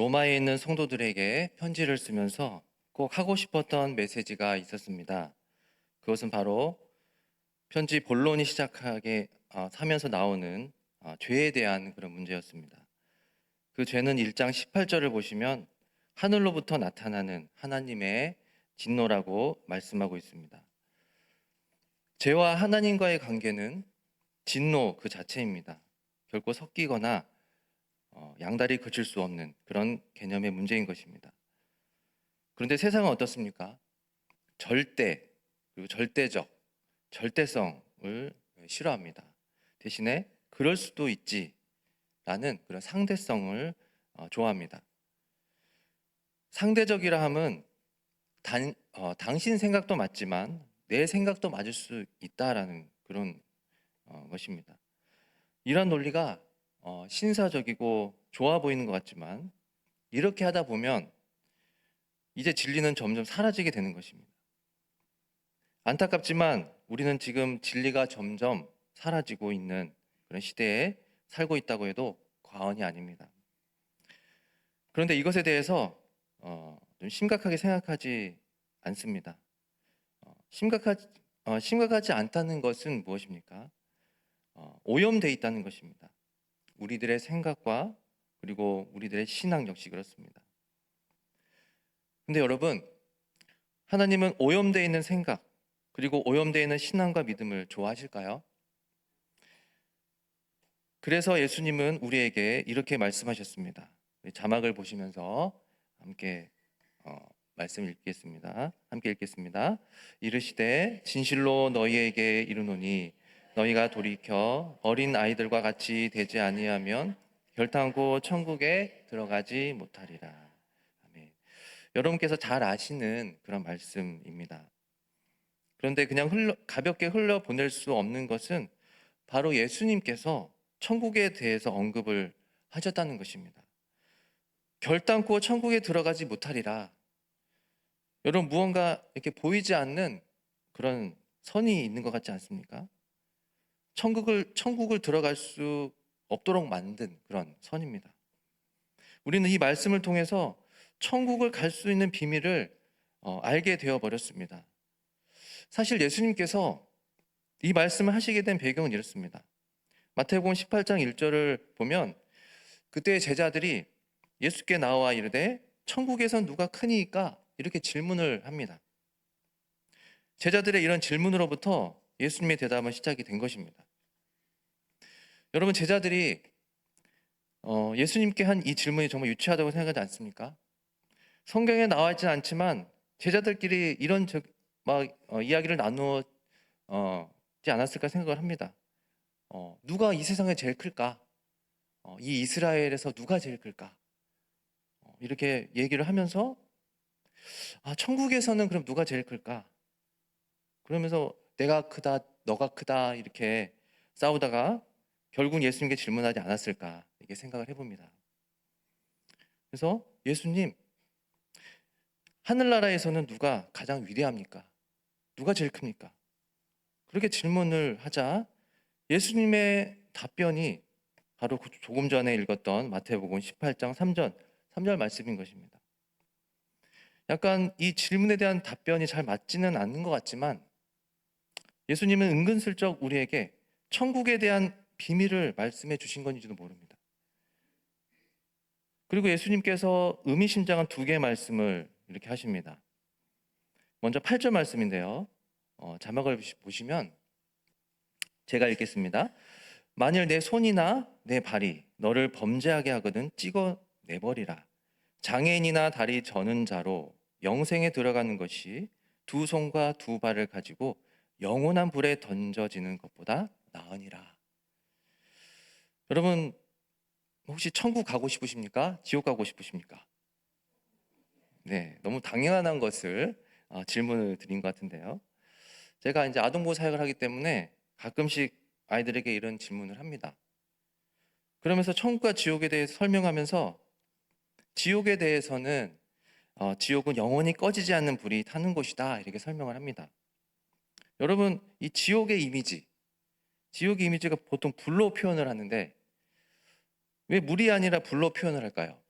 로마에 있는 성도들에게 편지를 쓰면서 꼭 하고 싶었던 메시지가 있었습니다. 그것은 바로 편지 본론이 시작하게 어, 하면서 나오는 어, 죄에 대한 그런 문제였습니다. 그 죄는 1장 18절을 보시면 하늘로부터 나타나는 하나님의 진노라고 말씀하고 있습니다. 죄와 하나님과의 관계는 진노 그 자체입니다. 결코 섞이거나 어, 양다리 그칠 수 없는 그런 개념의 문제인 것입니다. 그런데 세상은 어떻습니까? 절대 그리고 절대적 절대성을 싫어합니다. 대신에 그럴 수도 있지라는 그런 상대성을 어, 좋아합니다. 상대적이라 함은 단, 어, 당신 생각도 맞지만 내 생각도 맞을 수 있다라는 그런 어, 것입니다. 이런 논리가 어, 신사적이고 좋아 보이는 것 같지만 이렇게 하다 보면 이제 진리는 점점 사라지게 되는 것입니다. 안타깝지만 우리는 지금 진리가 점점 사라지고 있는 그런 시대에 살고 있다고 해도 과언이 아닙니다. 그런데 이것에 대해서 어, 좀 심각하게 생각하지 않습니다. 어, 심각하지, 어, 심각하지 않다는 것은 무엇입니까? 어, 오염돼 있다는 것입니다. 우리들의 생각과 그리고 우리들의 신앙 역시 그렇습니다. 근데 여러분, 하나님은 오염되어 있는 생각, 그리고 오염되어 있는 신앙과 믿음을 좋아하실까요? 그래서 예수님은 우리에게 이렇게 말씀하셨습니다. 자막을 보시면서 함께 어, 말씀 읽겠습니다. 함께 읽겠습니다. 이르시되 진실로 너희에게 이르노니 너희가 돌이켜 어린 아이들과 같이 되지 아니하면 결탄고 천국에 들어가지 못하리라. 아멘. 여러분께서 잘 아시는 그런 말씀입니다. 그런데 그냥 흘러, 가볍게 흘러 보낼 수 없는 것은 바로 예수님께서 천국에 대해서 언급을 하셨다는 것입니다. 결단코 천국에 들어가지 못하리라. 여러분 무언가 이렇게 보이지 않는 그런 선이 있는 것 같지 않습니까? 천국을 천국을 들어갈 수 없도록 만든 그런 선입니다. 우리는 이 말씀을 통해서 천국을 갈 수 있는 비밀을 어, 알게 되어 버렸습니다. 사실 예수님께서 이 말씀을 하시게 된 배경은 이렇습니다. 마태복음 18장 1절을 보면 그때 제자들이 예수께 나와 이르되 천국에선 누가 크니까 이렇게 질문을 합니다. 제자들의 이런 질문으로부터 예수님의 대답은 시작이 된 것입니다. 여러분 제자들이 어, 예수님께 한 이 질문이 정말 유치하다고 생각하지 않습니까? 성경에 나와 있지는 않지만 제자들끼리 이런 저, 막 어, 이야기를 나누지 어, 않았을까 생각을 합니다. 어, 누가 이 세상에 제일 클까? 어, 이 이스라엘에서 누가 제일 클까? 어, 이렇게 얘기를 하면서 아, 천국에서는 그럼 누가 제일 클까? 그러면서 내가 크다, 너가 크다 이렇게 싸우다가 결국 예수님께 질문하지 않았을까 이렇게 생각을 해봅니다. 그래서 예수님 하늘나라에서는 누가 가장 위대합니까? 누가 제일 큽니까? 그렇게 질문을 하자 예수님의 답변이 바로 그 조금 전에 읽었던 마태복음 18장 3절 3절 말씀인 것입니다. 약간 이 질문에 대한 답변이 잘 맞지는 않는 것 같지만 예수님은 은근슬쩍 우리에게 천국에 대한 비밀을 말씀해 주신 건지도 모릅니다. 그리고 예수님께서 의미심장한 두 개의 말씀을 이렇게 하십니다. 먼저 8절 말씀인데요. 어, 자막을 보시면 제가 읽겠습니다. 만일 내 손이나 내 발이 너를 범죄하게 하거든 찍어 내버리라. 장애인이나 다리 저는 자로 영생에 들어가는 것이 두 손과 두 발을 가지고 영원한 불에 던져지는 것보다 나으니라. 여러분 혹시 천국 가고 싶으십니까? 지옥 가고 싶으십니까? 네, 너무 당연한 것을 어, 질문을 드린 것 같은데요. 제가 이제 아동보호 사역을 하기 때문에 가끔씩 아이들에게 이런 질문을 합니다. 그러면서 천국과 지옥에 대해서 설명하면서 지옥에 대해서는 어, 지옥은 영원히 꺼지지 않는 불이 타는 곳이다 이렇게 설명을 합니다. 여러분 이 지옥의 이미지, 지옥의 이미지가 보통 불로 표현을 하는데 왜 물이 아니라 불로 표현을 할까요?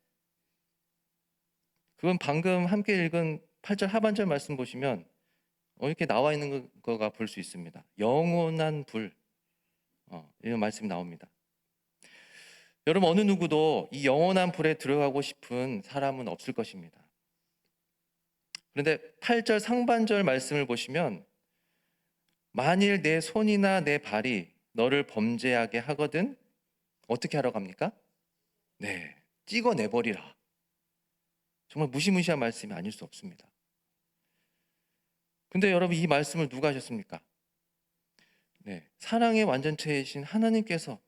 그건 방금 함께 읽은 8절 하반절 말씀 보시면 어, 이렇게 나와 있는 거- 거가 볼 수 있습니다. 영원한 불 어, 이런 말씀이 나옵니다. 여러분 어느 누구도 이 영원한 불에 들어가고 싶은 사람은 없을 것입니다. 그런데 8절 상반절 말씀을 보시면 만일 내 손이나 내 발이 너를 범죄하게 하거든 어떻게 하라고 합니까? 네, 찍어내 버리라. 정말 무시무시한 말씀이 아닐 수 없습니다. 근데 여러분 이 말씀을 누가 하셨습니까? 네, 사랑의 완전체이신 하나님께서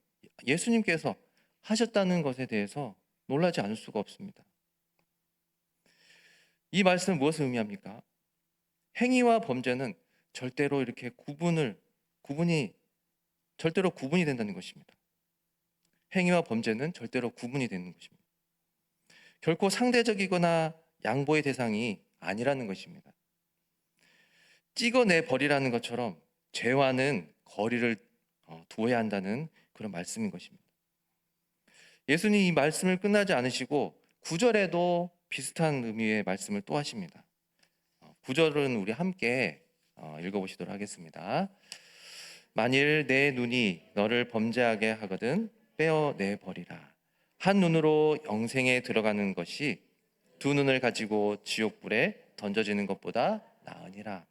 예수님께서 하셨다는 것에 대해서 놀라지 않을 수가 없습니다. 이 말씀은 무엇을 의미합니까? 행위와 범죄는 절대로 이렇게 구분을 구분이 절대로 구분이 된다는 것입니다. 행위와 범죄는 절대로 구분이 되는 것입니다. 결코 상대적이거나 양보의 대상이 아니라는 것입니다. 찍어내 버리라는 것처럼 죄와는 거리를 어, 두어야 한다는 그런 말씀인 것입니다. 예수님 이 말씀을 끝나지 않으시고 구절에도 비슷한 의미의 말씀을 또 하십니다. 어, 구절은 우리 함께 어, 읽어보시도록 하겠습니다. 만일 내 눈이 너를 범죄하게 하거든 빼어내 버리라. 한 눈으로 영생에 들어가는 것이 두 눈을 가지고 지옥불에 던져지는 것보다 나으니라.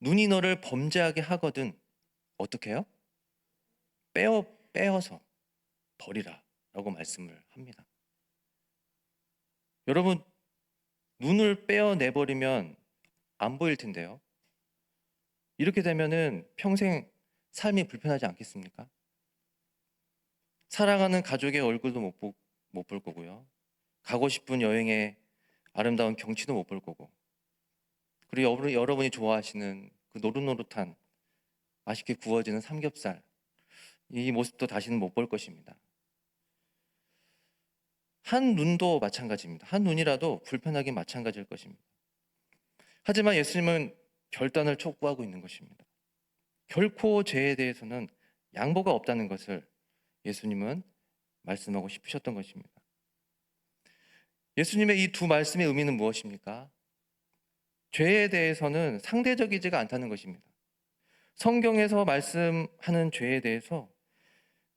눈이 너를 범죄하게 하거든 어떻게 해요? 빼어 빼어서 버리라라고 말씀을 합니다. 여러분 눈을 빼어내 버리면 안 보일 텐데요. 이렇게 되면은 평생 삶이 불편하지 않겠습니까? 사랑하는 가족의 얼굴도 못못볼 거고요. 가고 싶은 여행의 아름다운 경치도 못 볼 거고. 그리고 여러분- 여러분이 좋아하시는 그 노릇노릇한 맛있게 구워지는 삼겹살 이 모습도 다시는 못 볼 것입니다. 한 눈도 마찬가지입니다. 한 눈이라도 불편하긴 마찬가지일 것입니다. 하지만 예수님은 결단을 촉구하고 있는 것입니다. 결코 죄에 대해서는 양보가 없다는 것을 예수님은 말씀하고 싶으셨던 것입니다. 예수님의 이 두 말씀의 의미는 무엇입니까? 죄에 대해서는 상대적이지가 않다는 것입니다. 성경에서 말씀하는 죄에 대해서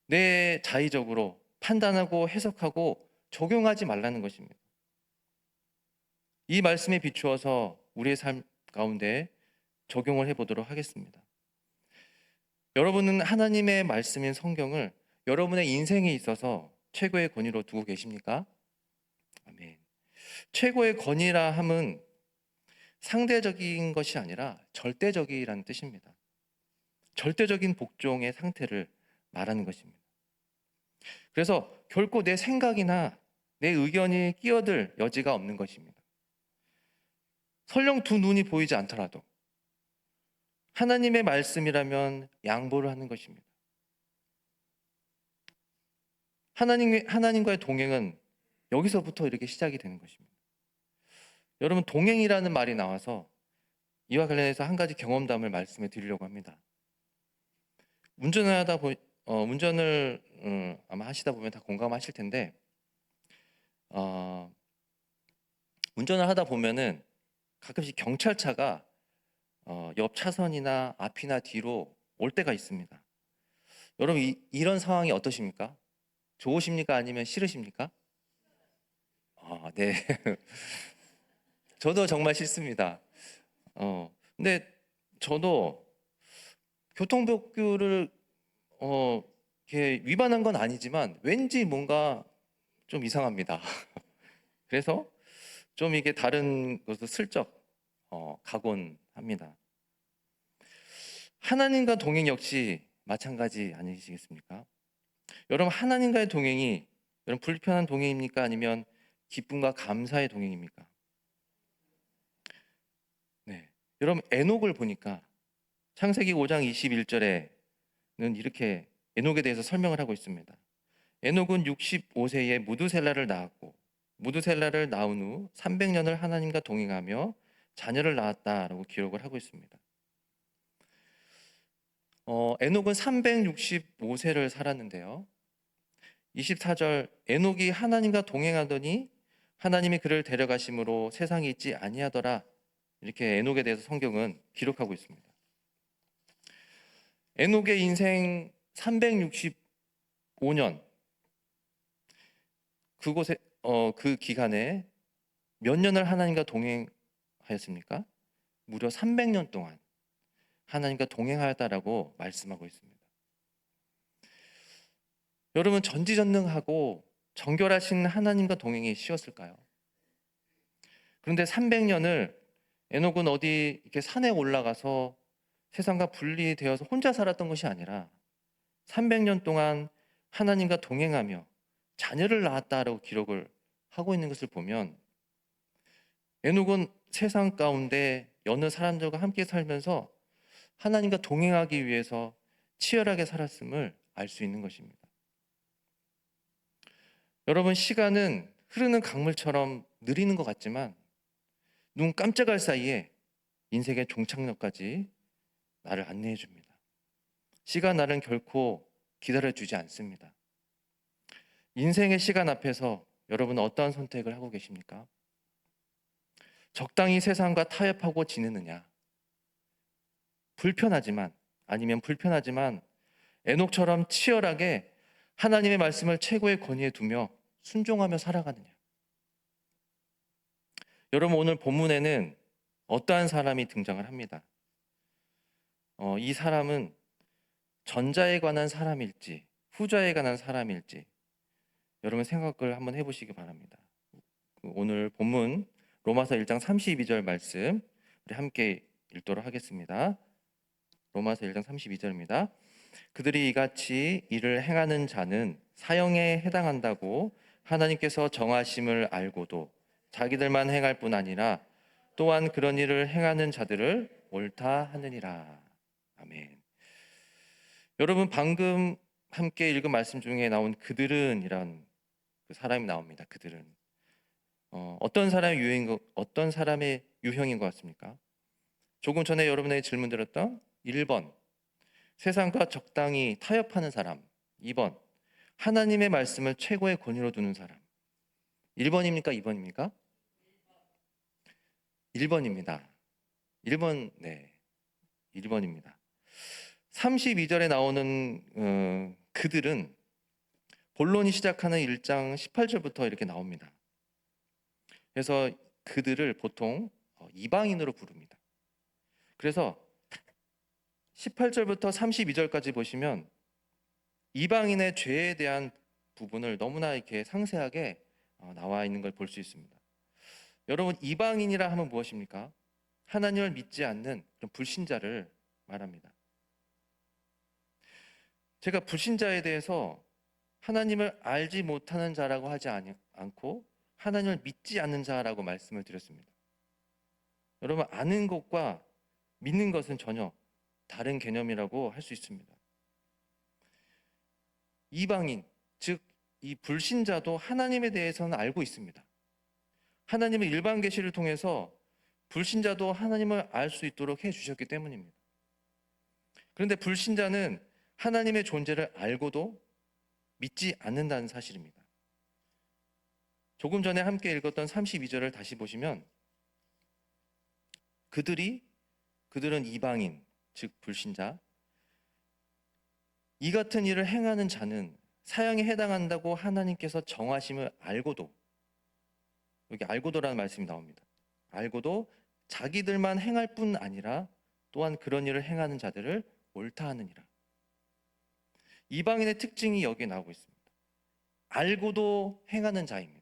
내 자의적으로 판단하고 해석하고 적용하지 말라는 것입니다. 이 말씀에 비추어서 우리의 삶 가운데 적용을 해보도록 하겠습니다. 여러분은 하나님의 말씀인 성경을 여러분의 인생에 있어서 최고의 권위로 두고 계십니까? 아멘. 최고의 권위라 함은 상대적인 것이 아니라 절대적이라는 뜻입니다. 절대적인 복종의 상태를 말하는 것입니다. 그래서 결코 내 생각이나 내 의견이 끼어들 여지가 없는 것입니다. 설령 두 눈이 보이지 않더라도 하나님의 말씀이라면 양보를 하는 것입니다. 하나님, 하나님과의 동행은 여기서부터 이렇게 시작이 되는 것입니다. 여러분, 동행이라는 말이 나와서 이와 관련해서 한 가지 경험담을 말씀해 드리려고 합니다. 운전을 하다 보, 어, 운전을 음, 아마 하시다 보면 다 공감하실 텐데, 어, 운전을 하다 보면은 가끔씩 경찰차가 어, 옆 차선이나 앞이나 뒤로 올 때가 있습니다. 여러분 이, 이런 상황이 어떠십니까? 좋으십니까? 아니면 싫으십니까? 아, 네. 저도 정말 싫습니다. 어, 근데 저도 교통법규를 어, 이렇게 위반한 건 아니지만 왠지 뭔가 좀 이상합니다. 그래서 좀 이게 다른 것을 슬쩍 어, 가곤 합니다. 하나님과 동행 역시 마찬가지 아니시겠습니까? 여러분 하나님과의 동행이 여러분 불편한 동행입니까? 아니면 기쁨과 감사의 동행입니까? 네. 여러분 에녹을 보니까 창세기 5장 21절에는 이렇게 에녹에 대해서 설명을 하고 있습니다. 에녹은 65세에 무두셀라를 낳았고 무두셀라를 낳은 후 300년을 하나님과 동행하며 자녀를 낳았다라고 기록을 하고 있습니다. 어, 에녹은 365세를 살았는데요. 24절 에녹이 하나님과 동행하더니 하나님이 그를 데려가심으로 세상에 있지 아니하더라. 이렇게 에녹에 대해서 성경은 기록하고 있습니다. 에녹의 인생 365년 그곳에 어, 그 기간에 몇 년을 하나님과 동행 하였습니까? 무려 300년 동안 하나님과 동행하였다라고 말씀하고 있습니다. 여러분 전지전능하고 정결하신 하나님과 동행이 쉬웠을까요? 그런데 300년을 에녹은 어디 이렇게 산에 올라가서 세상과 분리되어서 혼자 살았던 것이 아니라 300년 동안 하나님과 동행하며 자녀를 낳았다라고 기록을 하고 있는 것을 보면 에녹은 세상 가운데 여느 사람들과 함께 살면서 하나님과 동행하기 위해서 치열하게 살았음을 알 수 있는 것입니다. 여러분 시간은 흐르는 강물처럼 느리는 것 같지만 눈 깜짝할 사이에 인생의 종착역까지 나를 안내해 줍니다. 시간 나는 결코 기다려 주지 않습니다. 인생의 시간 앞에서 여러분 어떠한 선택을 하고 계십니까? 적당히 세상과 타협하고 지내느냐? 불편하지만 아니면 불편하지만 에녹처럼 치열하게 하나님의 말씀을 최고의 권위에 두며 순종하며 살아가느냐? 여러분 오늘 본문에는 어떠한 사람이 등장을 합니다. 어, 이 사람은 전자에 관한 사람일지 후자에 관한 사람일지 여러분 생각을 한번 해보시기 바랍니다. 그 오늘 본문 로마서 1장 32절 말씀 우리 함께 읽도록 하겠습니다. 로마서 1장 32절입니다. 그들이 이같이 일을 행하는 자는 사형에 해당한다고 하나님께서 정하심을 알고도 자기들만 행할 뿐 아니라 또한 그런 일을 행하는 자들을 옳다 하느니라. 아멘. 여러분 방금 함께 읽은 말씀 중에 나온 그들은 이란 그 사람이 나옵니다. 그들은 어, 어떤 사람의 것, 어떤 사람의 유형인 것 같습니까? 조금 전에 여러분에게 질문 드렸던 1번 세상과 적당히 타협하는 사람 2번 하나님의 말씀을 최고의 권위로 두는 사람 1번입니까? 2번입니까? 1번입니다. 1번 네 1번입니다. 32절에 나오는 어, 그들은 본론이 시작하는 1장 18절부터 이렇게 나옵니다. 그래서 그들을 보통 어, 이방인으로 부릅니다. 그래서 18절부터 32절까지 보시면 이방인의 죄에 대한 부분을 너무나 이렇게 상세하게 어, 나와 있는 걸 볼 수 있습니다. 여러분 이방인이라 하면 무엇입니까? 하나님을 믿지 않는 그런 불신자를 말합니다. 제가 불신자에 대해서 하나님을 알지 못하는 자라고 하지 않고 하나님을 믿지 않는 자라고 말씀을 드렸습니다. 여러분 아는 것과 믿는 것은 전혀 다른 개념이라고 할 수 있습니다. 이방인, 즉 이 불신자도 하나님에 대해서는 알고 있습니다. 하나님의 일반 계시를 통해서 불신자도 하나님을 알 수 있도록 해 주셨기 때문입니다. 그런데 불신자는 하나님의 존재를 알고도 믿지 않는다는 사실입니다. 조금 전에 함께 읽었던 32절을 다시 보시면 그들이 그들은 이방인 즉 불신자 이 같은 일을 행하는 자는 사형에 해당한다고 하나님께서 정하심을 알고도 여기 알고도라는 말씀이 나옵니다. 알고도 자기들만 행할 뿐 아니라 또한 그런 일을 행하는 자들을 옳다 하느니라. 이방인의 특징이 여기에 나오고 있습니다. 알고도 행하는 자입니다.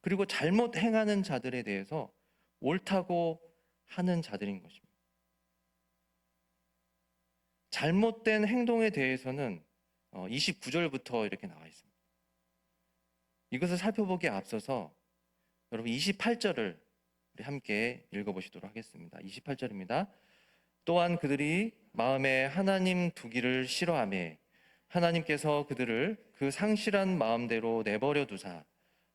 그리고 잘못 행하는 자들에 대해서 옳다고 하는 자들인 것입니다. 잘못된 행동에 대해서는 29절부터 이렇게 나와 있습니다. 이것을 살펴보기에 앞서서 여러분 28절을 우리 함께 읽어보시도록 하겠습니다. 28절입니다. 또한 그들이 마음에 하나님 두기를 싫어하며 하나님께서 그들을 그 상실한 마음대로 내버려 두사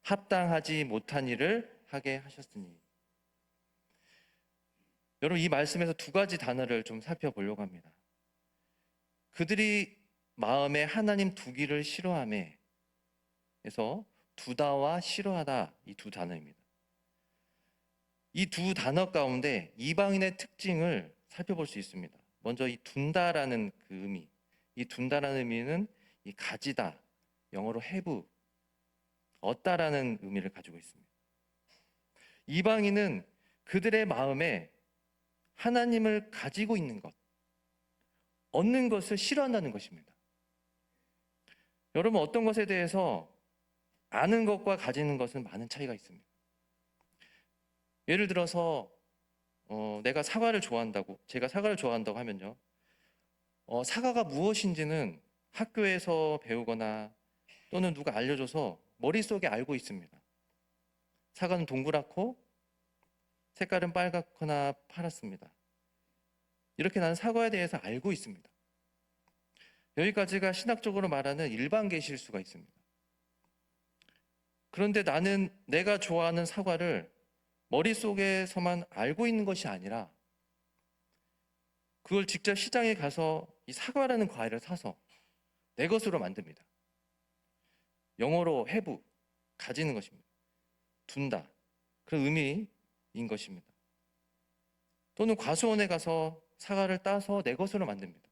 합당하지 못한 일을 하게 하셨으니 여러분 이 말씀에서 두 가지 단어를 좀 살펴보려고 합니다. 그들이 마음에 하나님 두기를 싫어하며 해서 두다와 싫어하다 이 두 단어입니다. 이 두 단어 가운데 이방인의 특징을 살펴볼 수 있습니다. 먼저 이 둔다라는 그 의미, 이 둔다라는 의미는 이 가지다, 영어로 have, 얻다라는 의미를 가지고 있습니다. 이방인은 그들의 마음에 하나님을 가지고 있는 것, 얻는 것을 싫어한다는 것입니다. 여러분 어떤 것에 대해서 아는 것과 가지는 것은 많은 차이가 있습니다. 예를 들어서 어, 내가 사과를 좋아한다고 제가 사과를 좋아한다고 하면요. 어, 사과가 무엇인지는 학교에서 배우거나 또는 누가 알려줘서 머릿속에 알고 있습니다. 사과는 동그랗고 색깔은 빨갛거나 파랗습니다. 이렇게 나는 사과에 대해서 알고 있습니다. 여기까지가 신학적으로 말하는 일반 계시일 수가 있습니다. 그런데 나는 내가 좋아하는 사과를 머릿속에서만 알고 있는 것이 아니라 그걸 직접 시장에 가서 이 사과라는 과일을 사서 내 것으로 만듭니다. 영어로 have, 가지는 것입니다. 둔다. 그런 의미인 것입니다. 또는 과수원에 가서 사과를 따서 내 것으로 만듭니다.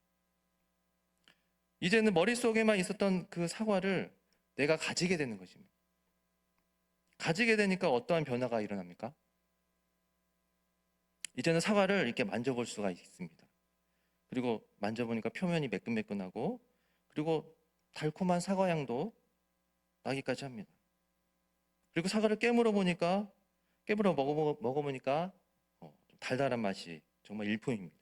이제는 머릿속에만 있었던 그 사과를 내가 가지게 되는 것입니다. 가지게 되니까 어떠한 변화가 일어납니까? 이제는 사과를 이렇게 만져볼 수가 있습니다. 그리고 만져보니까 표면이 매끈매끈하고 그리고 달콤한 사과 향도 나기까지 합니다. 그리고 사과를 깨물어 보니까 깨물어 먹어 먹어보니까 어, 좀 달달한 맛이 정말 일품입니다.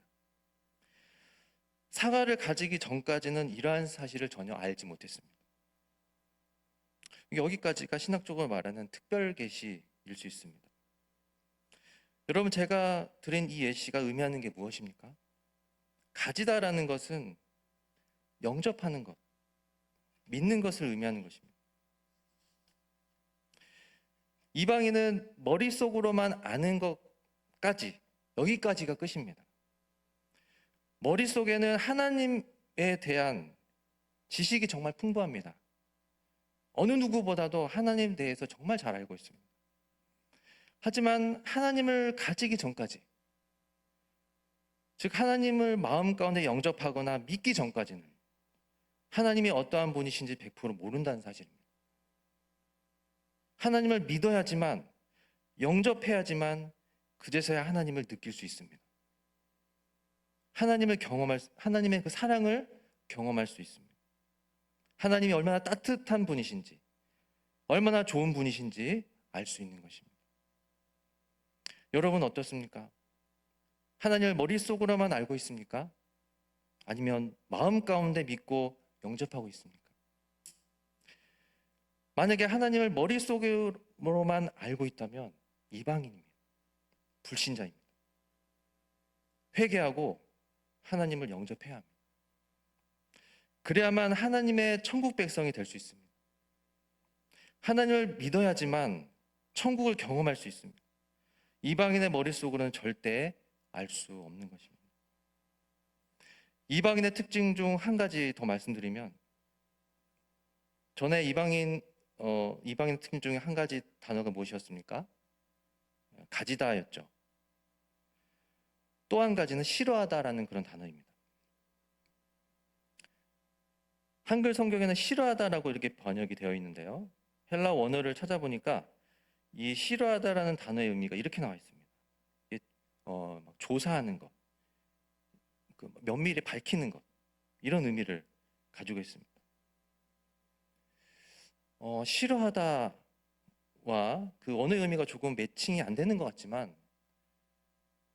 사과를 가지기 전까지는 이러한 사실을 전혀 알지 못했습니다. 여기까지가 신학적으로 말하는 특별 계시일 수 있습니다. 여러분 제가 드린 이 예시가 의미하는 게 무엇입니까? 가지다라는 것은 영접하는 것, 믿는 것을 의미하는 것입니다. 이방인은 머릿속으로만 아는 것까지 여기까지가 끝입니다. 머릿속에는 하나님에 대한 지식이 정말 풍부합니다. 어느 누구보다도 하나님에 대해서 정말 잘 알고 있습니다. 하지만 하나님을 가지기 전까지, 즉 하나님을 마음 가운데 영접하거나 믿기 전까지는 하나님이 어떠한 분이신지 100% 모른다는 사실입니다. 하나님을 믿어야지만 영접해야지만 그제서야 하나님을 느낄 수 있습니다. 하나님을 경험할 하나님의 그 사랑을 경험할 수 있습니다. 하나님이 얼마나 따뜻한 분이신지, 얼마나 좋은 분이신지 알 수 있는 것입니다. 여러분 어떻습니까? 하나님을 머릿속으로만 알고 있습니까? 아니면 마음 가운데 믿고 영접하고 있습니까? 만약에 하나님을 머릿속으로만 알고 있다면 이방인입니다. 불신자입니다. 회개하고 하나님을 영접해야 합니다. 그래야만 하나님의 천국 백성이 될 수 있습니다. 하나님을 믿어야지만 천국을 경험할 수 있습니다. 이방인의 머릿속으로는 절대 알 수 없는 것입니다. 이방인의 특징 중 한 가지 더 말씀드리면 전에 이방인 어, 이방인 특징 중에 한 가지 단어가 무엇이었습니까? 가지다였죠. 또 한 가지는 싫어하다라는 그런 단어입니다. 한글 성경에는 싫어하다라고 이렇게 번역이 되어 있는데요. 헬라 원어를 찾아보니까 이 싫어하다라는 단어의 의미가 이렇게 나와 있습니다. 어, 막 조사하는 것, 그 면밀히 밝히는 것 이런 의미를 가지고 있습니다. 어, 싫어하다와 그 언어의 의미가 조금 매칭이 안 되는 것 같지만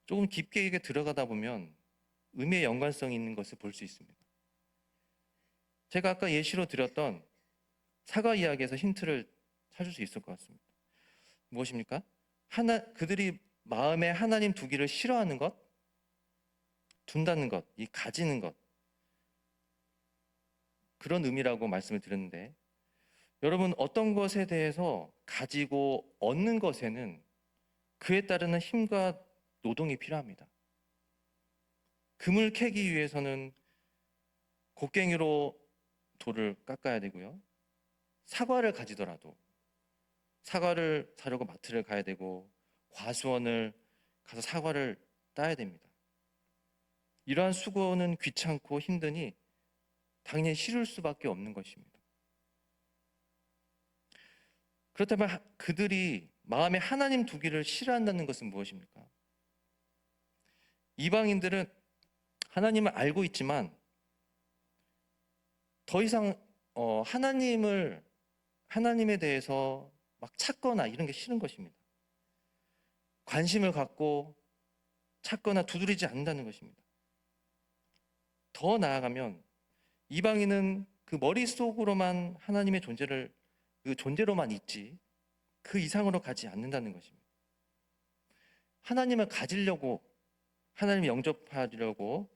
조금 깊게 들어가다 보면 의미의 연관성이 있는 것을 볼 수 있습니다. 제가 아까 예시로 드렸던 사과 이야기에서 힌트를 찾을 수 있을 것 같습니다. 무엇입니까? 하나 그들이 마음에 하나님 두기를 싫어하는 것, 둔다는 것, 이 가지는 것 그런 의미라고 말씀을 드렸는데 여러분 어떤 것에 대해서 가지고 얻는 것에는 그에 따르는 힘과 노동이 필요합니다. 금을 캐기 위해서는 곡괭이로 돌을 깎아야 되고요. 사과를 가지더라도 사과를 사려고 마트를 가야 되고 과수원을 가서 사과를 따야 됩니다. 이러한 수고는 귀찮고 힘드니 당연히 싫을 수밖에 없는 것입니다. 그렇다면 하- 그들이 마음에 하나님 두기를 싫어한다는 것은 무엇입니까? 이방인들은 하나님을 알고 있지만 더 이상 어, 하나님을 하나님에 대해서 막 찾거나 이런 게 싫은 것입니다. 관심을 갖고 찾거나 두드리지 않는다는 것입니다. 더 나아가면 이방인은 그 머릿속으로만 하나님의 존재를 그 존재로만 있지 그 이상으로 가지 않는다는 것입니다. 하나님을 가지려고 하나님을 영접하려고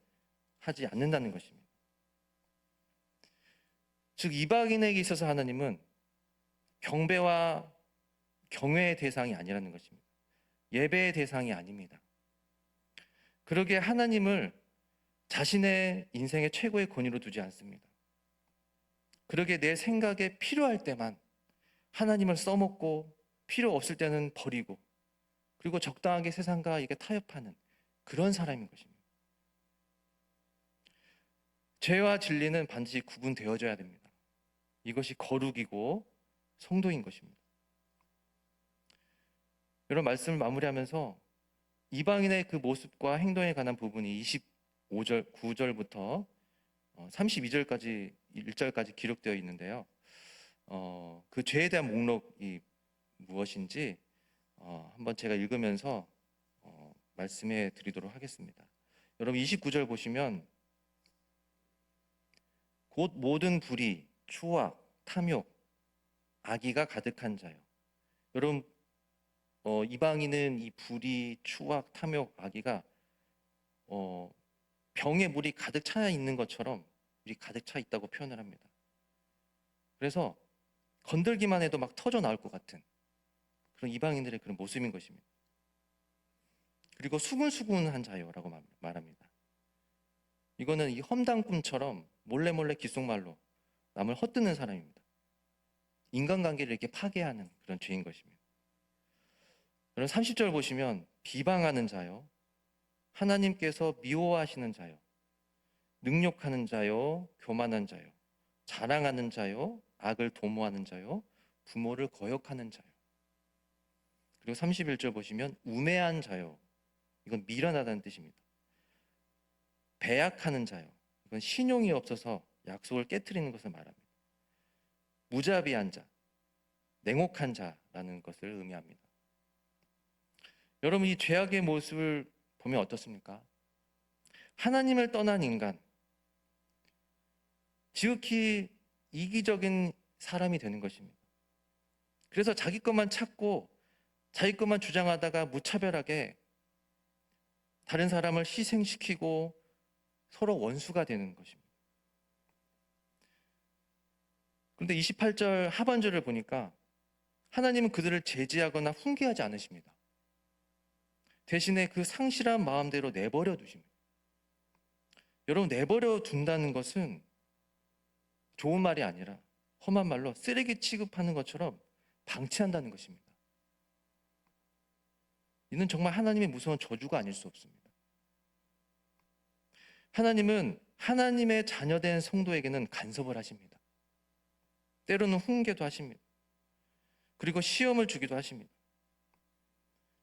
하지 않는다는 것입니다. 즉 이방인에게 있어서 하나님은 경배와 경외의 대상이 아니라는 것입니다. 예배의 대상이 아닙니다. 그러기에 하나님을 자신의 인생의 최고의 권위로 두지 않습니다. 그러기에 내 생각에 필요할 때만 하나님을 써먹고 필요 없을 때는 버리고 그리고 적당하게 세상과 이게 타협하는 그런 사람인 것입니다. 죄와 진리는 반드시 구분되어져야 됩니다. 이것이 거룩이고 성도인 것입니다. 여러분 말씀을 마무리하면서 이방인의 그 모습과 행동에 관한 부분이 25절, 9절부터 32절까지 1절까지 기록되어 있는데요. 어, 그 죄에 대한 목록이 무엇인지 어, 한번 제가 읽으면서 어, 말씀해 드리도록 하겠습니다. 여러분 29절 보시면 곧 모든 불의, 추악, 탐욕, 악의가 가득한 자요. 여러분 어, 이방인은 이 불의, 추악, 탐욕, 악의가 어, 병에 물이 가득 차 있는 것처럼 물이 가득 차 있다고 표현을 합니다. 그래서 건들기만 해도 막 터져 나올 것 같은 그런 이방인들의 그런 모습인 것입니다. 그리고 수군수군한 자요라고 말- 말합니다. 이거는 이 험담꾼처럼 몰래 몰래 귓속말로 남을 헛드는 사람입니다. 인간관계를 이렇게 파괴하는 그런 죄인 것입니다. 여러분 30절 보시면 비방하는 자요, 하나님께서 미워하시는 자요, 능욕하는 자요, 교만한 자요, 자랑하는 자요, 악을 도모하는 자요, 부모를 거역하는 자요. 그리고 31절 보시면 우매한 자요. 이건 미련하다는 뜻입니다. 배약하는 자요. 이건 신용이 없어서 약속을 깨뜨리는 것을 말합니다. 무자비한 자, 냉혹한 자라는 것을 의미합니다. 여러분 이 죄악의 모습을 보면 어떻습니까? 하나님을 떠난 인간, 지극히 이기적인 사람이 되는 것입니다. 그래서 자기 것만 찾고 자기 것만 주장하다가 무차별하게 다른 사람을 희생시키고 서로 원수가 되는 것입니다. 그런데 28절 하반절을 보니까 하나님은 그들을 제지하거나 훈계하지 않으십니다. 대신에 그 상실한 마음대로 내버려 두십니다. 여러분, 내버려 둔다는 것은 좋은 말이 아니라 험한 말로 쓰레기 취급하는 것처럼 방치한다는 것입니다. 이는 정말 하나님의 무서운 저주가 아닐 수 없습니다. 하나님은 하나님의 자녀된 성도에게는 간섭을 하십니다. 때로는 훈계도 하십니다. 그리고 시험을 주기도 하십니다.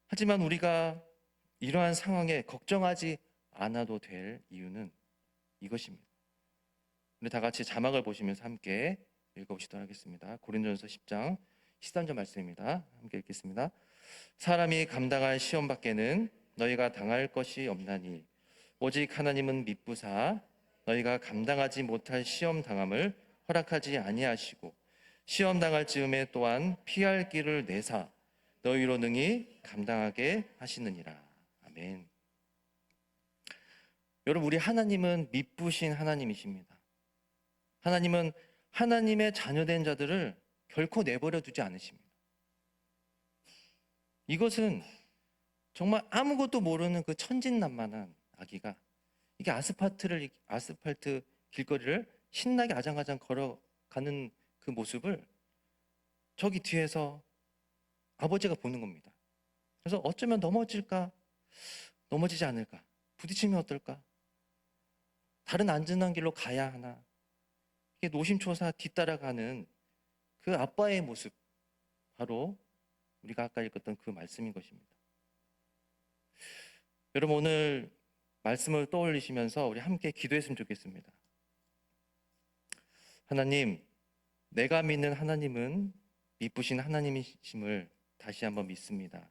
하지만 우리가 이러한 상황에 걱정하지 않아도 될 이유는 이것입니다. 우리 다 같이 자막을 보시면서 함께 읽어보시도록 하겠습니다. 고린도전서 10장 13절 말씀입니다. 함께 읽겠습니다. 사람이 감당할 시험 밖에는 너희가 당할 것이 없나니 오직 하나님은 미쁘사 너희가 감당하지 못할 시험 당함을 허락하지 아니하시고 시험 당할 즈음에 또한 피할 길을 내사 너희로 능히 감당하게 하시느니라. 아멘. 여러분 우리 하나님은 미쁘신 하나님이십니다. 하나님은 하나님의 자녀된 자들을 결코 내버려 두지 않으십니다. 이것은 정말 아무것도 모르는 그 천진난만한 아기가 이게 아스팔트를 아스팔트 길거리를 신나게 아장아장 걸어가는 그 모습을 저기 뒤에서 아버지가 보는 겁니다. 그래서 어쩌면 넘어질까? 넘어지지 않을까? 부딪히면 어떨까? 다른 안전한 길로 가야 하나? 노심초사 뒤따라가는 그 아빠의 모습, 바로 우리가 아까 읽었던 그 말씀인 것입니다. 여러분 오늘 말씀을 떠올리시면서 우리 함께 기도했으면 좋겠습니다. 하나님, 내가 믿는 하나님은 미쁘신 하나님이심을 다시 한번 믿습니다.